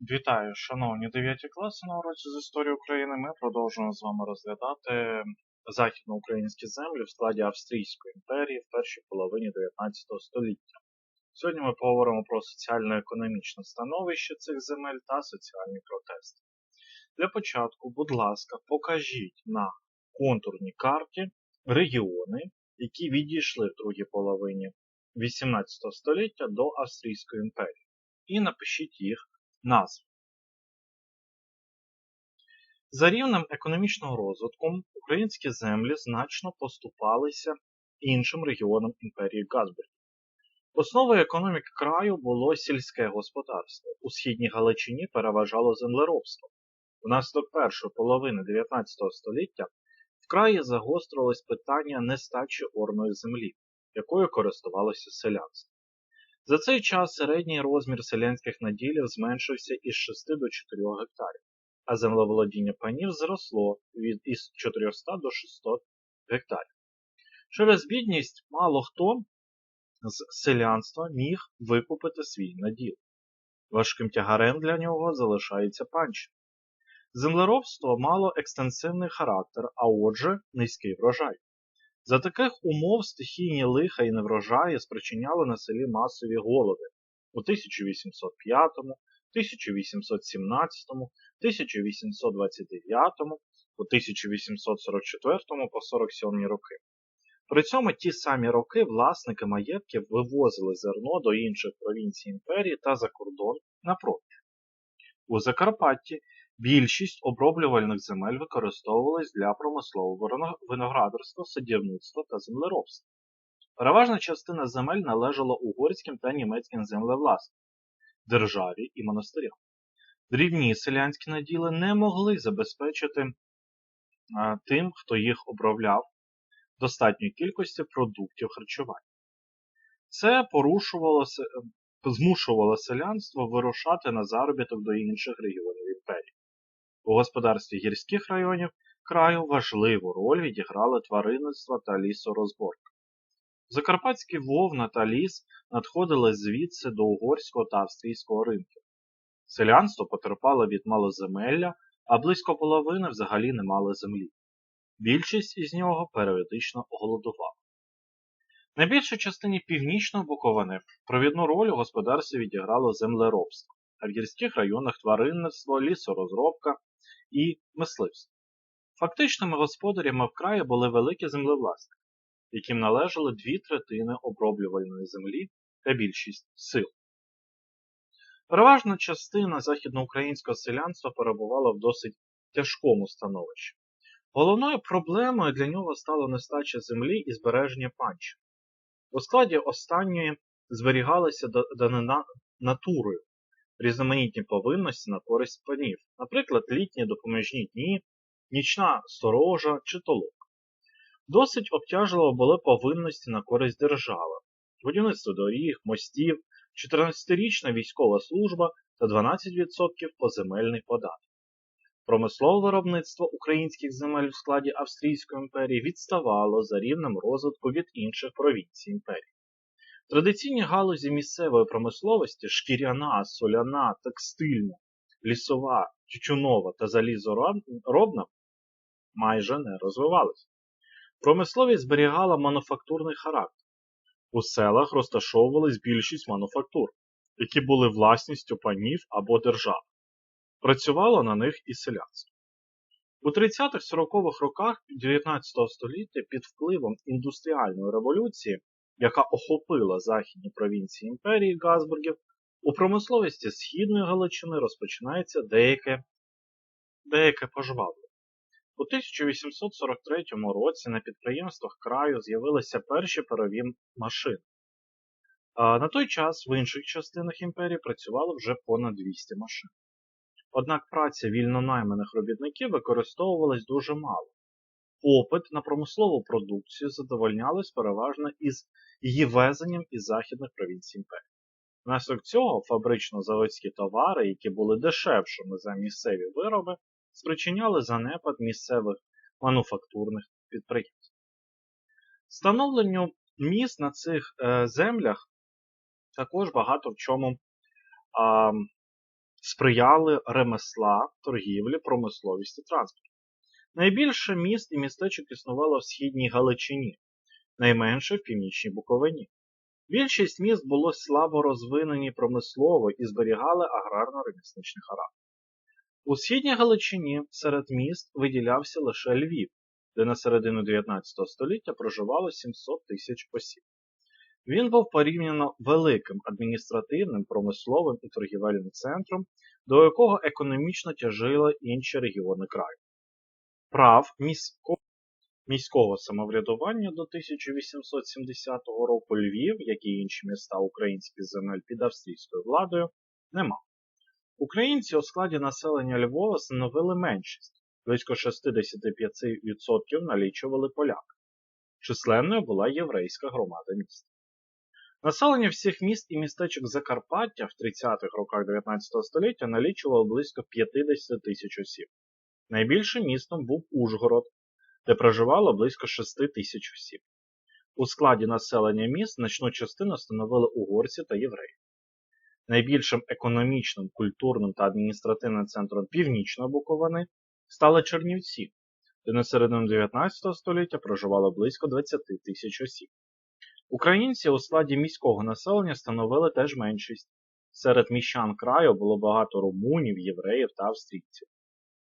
Вітаю, шановні 9 класи на уроці з історії України. Ми продовжуємо з вами розглядати західноукраїнські землі в складі Австрійської імперії в першій половині 19 століття. Сьогодні ми поговоримо про соціально-економічне становище цих земель та соціальні протести. Для початку, будь ласка, покажіть на контурній карті регіони, які відійшли в другій половині 18 століття до Австрійської імперії, і напишіть їх назв. За рівнем економічного розвитку українські землі значно поступалися іншим регіонам імперії Газбургів. Основою економіки краю було сільське господарство. У східній Галичині переважало землеробство. Внаслідок першої половини 19 століття в краї загострилось питання нестачі орної землі, якою користувалося селянство. За цей час середній розмір селянських наділів зменшився із 6 до 4 гектарів, а землеволодіння панів зросло від із 400 до 600 гектарів. Через бідність мало хто з селянства міг викупити свій наділ. Важким тягарем для нього залишається панщина. Землеробство мало екстенсивний характер, а отже, низький врожай. За таких умов стихійні лиха і неврожаї спричиняли на селі масові голоди у 1805, 1817, 1829, у 1844 по 47 роки. При цьому ті самі роки власники маєтків вивозили зерно до інших провінцій імперії та за кордон на продаж. У Закарпатті Більшість оброблювальних земель використовувались для промислового виноградарства, садівництва та землеробства. Переважна частина земель належала угорським та німецьким землевласникам, державі і монастирям. Дрібні селянські наділи не могли забезпечити тим, хто їх обробляв, достатньої кількості продуктів харчування. Це порушувало, змушувало селянство вирушати на заробіток до інших регіонів імперії. У господарстві гірських районів краю важливу роль відіграли тваринництво та лісорозборка. Закарпатські вовна та ліс надходили звідси до угорського та австрійського ринків. Селянство потерпало від малоземелля, а близько половини взагалі не мали землі. Більшість із нього періодично голодувала. Найбільшій частині північної Буковини провідну роль у господарстві відіграло землеробство, а в гірських районах тваринництво, лісорозробка, і мисливство. Фактичними господарями в краї були великі землевласники, яким належали дві третини оброблювальної землі та більшість сил. Переважна частина західноукраїнського селянства перебувала в досить тяжкому становищі. Головною проблемою для нього стала нестача землі і збереження панщини. У складі останньої зберігалися данина натурою, різноманітні повинності на користь панів, наприклад, літні допоміжні дні, нічна сторожа чи толок. Досить обтяжливо були повинності на користь держави, будівництво доріг, мостів, 14-річна військова служба та 12% поземельний податок. Промислове виробництво українських земель в складі Австрійської імперії відставало за рівнем розвитку від інших провінцій імперії. Традиційні галузі місцевої промисловості шкіряна, соляна, текстильна, лісова, тютюнова та залізоробна майже не розвивалися. Промисловість зберігала мануфактурний характер. У селах розташовувались більшість мануфактур, які були власністю панів або держав. Працювало на них і селянство. У 30-40-х роках 19 століття під впливом індустріальної революції яка охопила західні провінції імперії Газбургів, у промисловості Східної Галичини розпочинається деяке деяке пожвавлення. У 1843 році на підприємствах краю з'явилися перші парові машини. А на той час в інших частинах імперії працювало вже понад 200 машин. Однак праця вільно найманих робітників використовувалась дуже мало. Попит на промислову продукцію задовольнялись переважно із її везенням із західних провінцій імперії. Внаслідок цього фабрично-заводські товари, які були дешевшими за місцеві вироби, спричиняли занепад місцевих мануфактурних підприємств. Встановленню міст на цих е, землях також багато в чому а, сприяли ремесла, торгівлі, промисловісті транспорту. Найбільше міст і містечок існувало в східній Галичині, найменше в північній Буковині. Більшість міст було слабо розвинені промислово і зберігали аграрно-ремісничний характер. У східній Галичині серед міст виділявся лише Львів, де на середину 19 століття проживало 700 тисяч осіб. Він був порівняно великим адміністративним, промисловим і торгівельним центром, до якого економічно тяжили інші регіони краю. Прав міського, самоврядування до 1870 року Львів, як і інші міста українських земель під австрійською владою, не. Українці у складі населення Львова становили меншість, близько 65% налічували поляки. Численною була єврейська громада міста. Населення всіх міст і містечок Закарпаття в 30-х роках 19 століття налічувало близько 50 тисяч осіб. Найбільшим містом був Ужгород, де проживало близько 6 тисяч осіб. У складі населення міст значну частину становили угорці та євреї. Найбільшим економічним, культурним та адміністративним центром Північної Буковини стали Чернівці, де на середину 19 століття проживало близько 20 тисяч осіб. Українці у складі міського населення становили теж меншість. Серед міщан краю було багато румунів, євреїв та австрійців.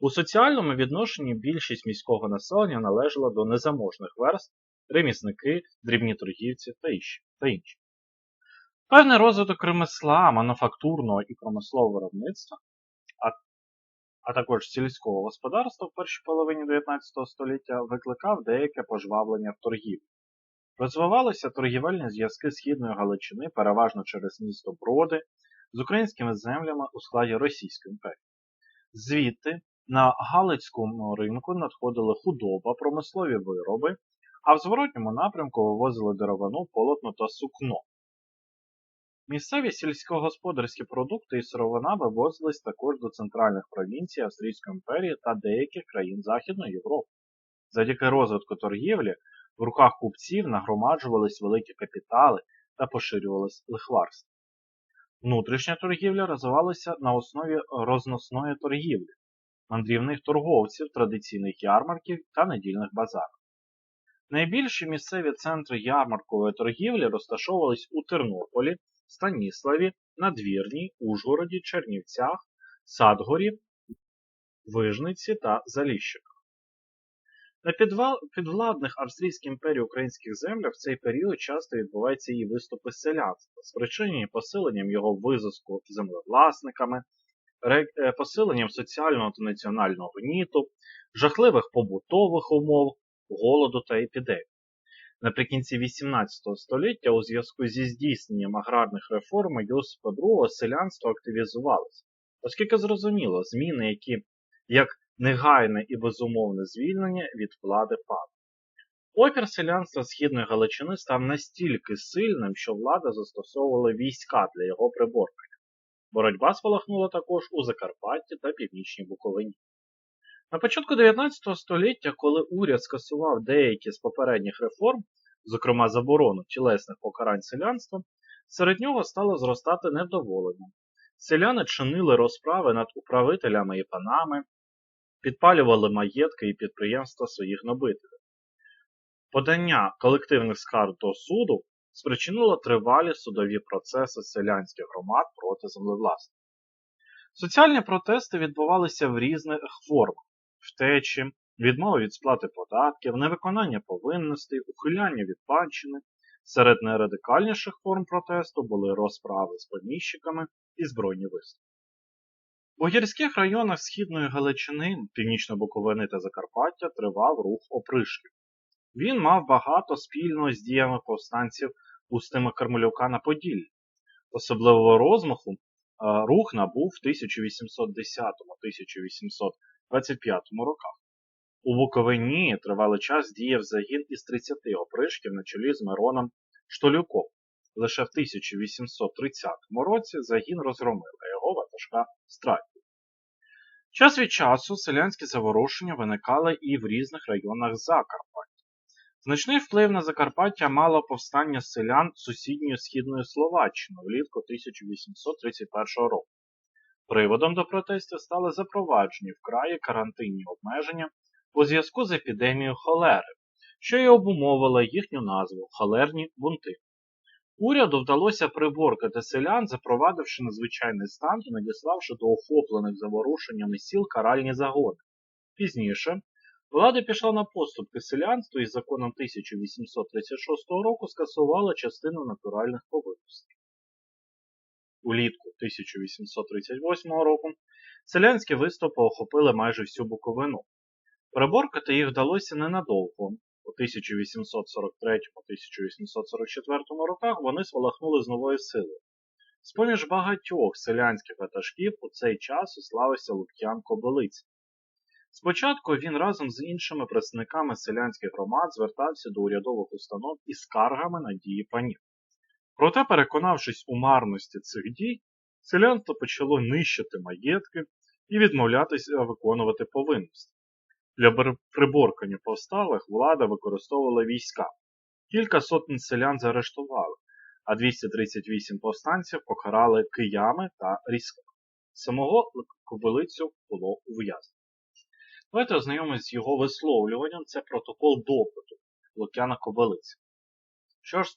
У соціальному відношенні більшість міського населення належала до незаможних верств, ремісники, дрібні торгівці та інші. Певний розвиток ремесла, мануфактурного і промислового виробництва, а, а також сільського господарства в першій половині 19 століття викликав деяке пожвавлення в торгівлі. Розвивалися торгівельні зв'язки Східної Галичини переважно через місто Броди з українськими землями у складі Російської імперії. Звідти на Галицькому ринку надходили худоба, промислові вироби, а в зворотньому напрямку вивозили деревину, полотно та сукно. Місцеві сільськогосподарські продукти і сировина вивозились також до центральних провінцій Австрійської імперії та деяких країн Західної Європи. Завдяки розвитку торгівлі в руках купців нагромаджувались великі капітали та поширювалось лихварство. Внутрішня торгівля розвивалася на основі розносної торгівлі, мандрівних торговців, традиційних ярмарків та недільних базарів. Найбільші місцеві центри ярмаркової торгівлі розташовувались у Тернополі, Станіславі, Надвірній, Ужгороді, Чернівцях, Садгорі, Вижниці та Заліщиках. На підвладних Австрійській імперії українських землях в цей період часто відбуваються її виступи селянства, спричинені посиленням його визиску землевласниками, посиленням соціального та національного гніту, жахливих побутових умов, голоду та епідемій. Наприкінці XVIII століття у зв'язку зі здійсненням аграрних реформ Йосипа II селянство активізувалося, оскільки зрозуміло, зміни, які як негайне і безумовне звільнення від влади пад. Опір селянства Східної Галичини став настільки сильним, що влада застосовувала війська для його приборкання. Боротьба спалахнула також у Закарпатті та Північній Буковині. На початку 19 століття, коли уряд скасував деякі з попередніх реформ, зокрема заборону тілесних покарань селянства, серед нього стало зростати невдоволення. Селяни чинили розправи над управителями і панами, підпалювали маєтки і підприємства своїх набителів. Подання колективних скарг до суду спричинило тривалі судові процеси селянських громад проти землевласників. Соціальні протести відбувалися в різних формах втечі, відмова від сплати податків, невиконання повинностей, ухиляння від панщини. Серед найрадикальніших форм протесту були розправи з поміщиками і збройні виступи. У гірських районах Східної Галичини, Північної Буковини та Закарпаття тривав рух опришків. Він мав багато спільного з діями повстанців Устима Кармелюка на Поділлі. Особливого розмаху рух набув в 1810-1825 роках. У Буковині тривалий час діяв загін із 30 опришків на чолі з Мироном Штолюком. Лише в 1830 році загін розгромив, а його ватажка стратів. Час від часу селянські заворушення виникали і в різних районах Закарпаття. Значний вплив на Закарпаття мало повстання селян сусідньої східної Словаччини влітку 1831 року. Приводом до протестів стали запроваджені в краї карантинні обмеження у зв'язку з епідемією холери, що й обумовила їхню назву холерні бунти. Уряду вдалося приборкати селян, запровадивши надзвичайний стан і надіславши до охоплених заворушеннями сіл каральні загони. Пізніше влада пішла на поступки селянству і законом 1836 року скасувала частину натуральних повинностей. Улітку 1838 року селянські виступи охопили майже всю Буковину. Приборкати їх вдалося ненадовго. У 1843-1844 роках вони спалахнули з новою силою. З-поміж багатьох селянських ватажків у цей час уславився Лук'ян Кобилиць. Спочатку він разом з іншими представниками селянських громад звертався до урядових установ із скаргами на дії панів. Проте, переконавшись у марності цих дій, селянство почало нищити маєтки і відмовлятися виконувати повинності. Для приборкання повсталих влада використовувала війська. Кілька сотень селян заарештували, а 238 повстанців покарали киями та різками. Самого Кобилицю було ув'язнено. Давайте ознайомимося з його висловлюванням. Це протокол допиту Лук'яна Кобилиці. Що ж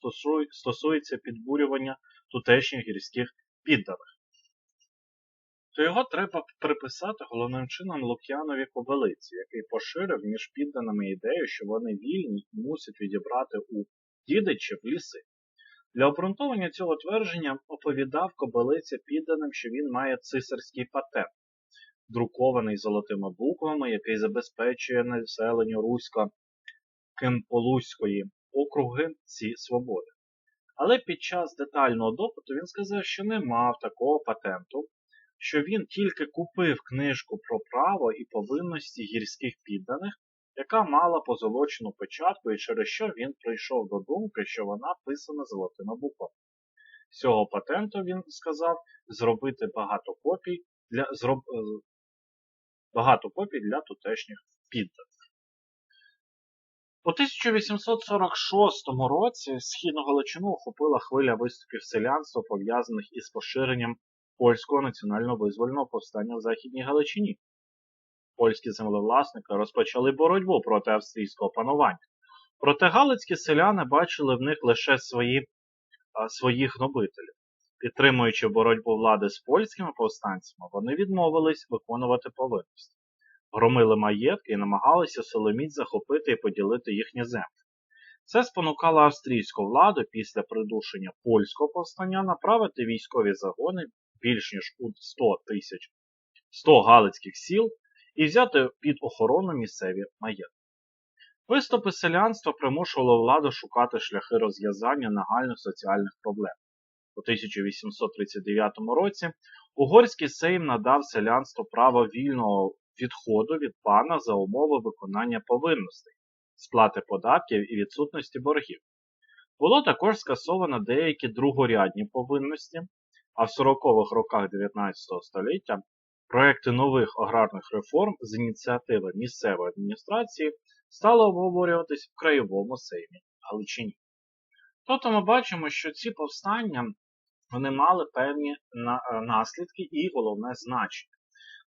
стосується підбурювання тутешніх гірських підданих, то його треба приписати головним чином Лук'янові Кобилиці, який поширив між підданими ідею, що вони вільні і мусять відібрати у дідичів ліси. Для обґрунтовання цього твердження оповідав Кобилиця підданим, що він має цисарський патент, друкований золотими буквами, який забезпечує населенню Русько Кемполузької округи ці свободи. Але під час детального допиту він сказав, що не мав такого патенту, що він тільки купив книжку про право і повинності гірських підданих, яка мала позолочену печатку, і через що він прийшов до думки, що вона писана золотими буквами. З цього патенту він сказав зробити багато копій для зроб, багато копій для тутешніх підданих. У 1846 році східну Галичину охопила хвиля виступів селянства, пов'язаних із поширенням польського національно-визвольного повстання в Західній Галичині. Польські землевласники розпочали боротьбу проти австрійського панування. Проте галицькі селяни бачили в них лише свої, а, своїх гнобителів. Підтримуючи боротьбу влади з польськими повстанцями, вони відмовились виконувати повинності, громили маєтки і намагалися соломіць захопити і поділити їхні землі. Це спонукало австрійську владу після придушення польського повстання направити військові загони більш ніж у 100 тисяч 100 галицьких сіл і взяти під охорону місцеві маєтки. Виступи селянства примушували владу шукати шляхи розв'язання нагальних соціальних проблем. У 1839 році угорський сейм надав селянству право вільного відходу від пана за умови виконання повинностей, сплати податків і відсутності боргів. Було також скасовано деякі другорядні повинності, а в 40-х роках 19 століття проекти нових аграрних реформ з ініціативи місцевої адміністрації стали обговорюватись в краєвому сеймі Галичині. Тобто ми бачимо, що ці повстання вони мали певні наслідки і головне значення.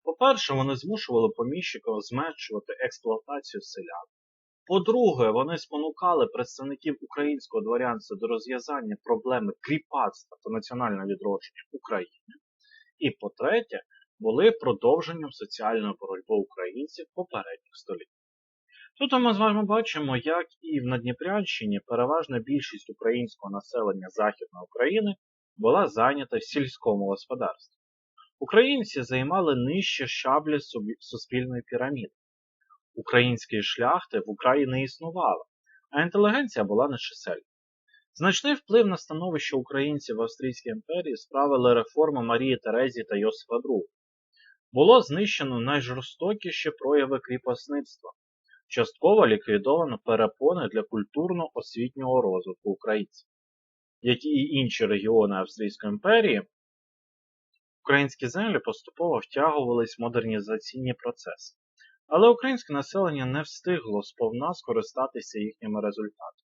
По-перше, вони змушували поміщиків зменшувати експлуатацію селян. По-друге, вони спонукали представників українського дворянства до розв'язання проблеми кріпацтва та національного відродження України. І по-третє, були продовженням соціальної боротьби українців попередніх століть. Тут ми з вами бачимо, як і в Надніпрянщині переважна більшість українського населення Західної України була зайнята в сільському господарстві. Українці займали нижче шаблі суспільної піраміди. Української шляхти в Україні існувало, а інтелігенція була нечисельна. Значний вплив на становище українців в Австрійській імперії справили реформи Марії Терезії та Йосифа II. Було знищено найжорстокіші прояви кріпосництва, частково ліквідовано перепони для культурно-освітнього розвитку українців. Як і інші регіони Австрійської імперії, українські землі поступово втягувались в модернізаційні процеси. Але українське населення не встигло сповна скористатися їхніми результатами.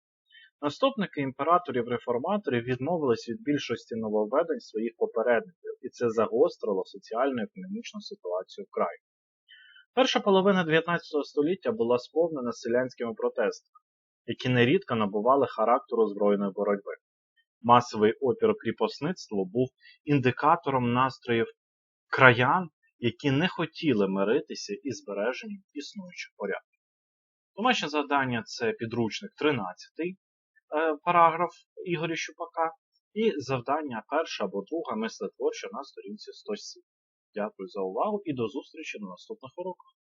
Наступники імператорів-реформаторів відмовились від більшості нововведень своїх попередників, і це загострило соціально-економічну ситуацію в краї. Перша половина 19 століття була сповнена селянськими протестами, які нерідко набували характеру збройної боротьби. Масовий опір кріпосництву був індикатором настроїв краян, які не хотіли миритися із збереженням існуючих порядків. Домашнє завдання це підручник 13 е, параграф Ігоря Щупака, і завдання перше або друге мислетворче на сторінці 107. Дякую за увагу і до зустрічі на наступних уроках.